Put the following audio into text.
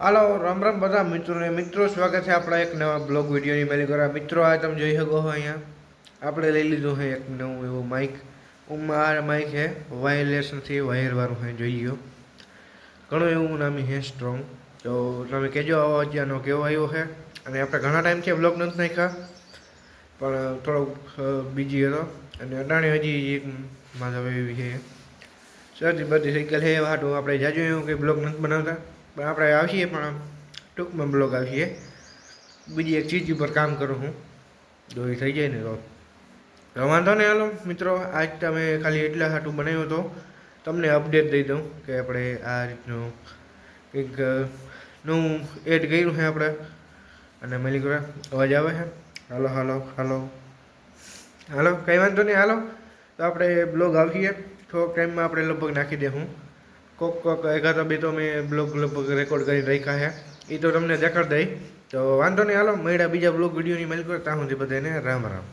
હાલો, રામ રામ બધા મિત્રોને. મિત્રો, સ્વાગત છે આપણા એક નવા બ્લોગ વિડીયોની. પહેલી કરવા મિત્રો આ તમે જોઈ શકો છો અહીંયા. આપણે લઈ લીધું છે એક નવું એવું માઇક આ માઇક છે વાયરલેસ નથી વાયરવાળું છે, જોઈ લો ઘણું એવું નામી છે સ્ટ્રોંગ તો તમે કહેજો આવો અત્યારનો કેવો આવ્યો છે. અને આપણે ઘણા ટાઈમ છે બ્લોગ નથી નાખ્યા, પણ થોડોક બીજી હતો. અને અડાણી હજી એક માધવ એવી છે. સર્દી બધી સાયકલ છે વાટું આપણે જાજુ એવું કંઈ બ્લોગ નથી બનાવતા. પણ આપણે આવીએ પણ ટૂંકમાં બ્લોગ આવીએ. બીજી એક ચીજ ઉપર કામ કરું હું. એ થઈ જાય ને તો. વાંધો નહીં હાલો મિત્રો, આજ તમે ખાલી એટલા હાટું બનાવ્યો હતો. તમને અપડેટ દઈ દઉં કે આપણે આ રીતનું કંઈક નવું એડ કર્યું છે આપણે. અને મેલી કરે અવાજ આવે છે? હાલો હાલો હાલો. હાલો, કંઈ વાંધો નહીં, હાલો. તો આપણે બ્લોગ આવીએ. થોડોક ટાઈમમાં આપણે લગભગ નાખી દે હું. કોક કોક એકાદા બે તો મેં બ્લોગ લગભગ રેકોર્ડ કરી રાખ્યા છે. એ તો તમને દેખાડ દઈ. તો વાંધો નહીં, હાલો, મળ્યા બીજા બ્લોગ વિડીયોની મેલ કરતા હું બધાને રામ રામ.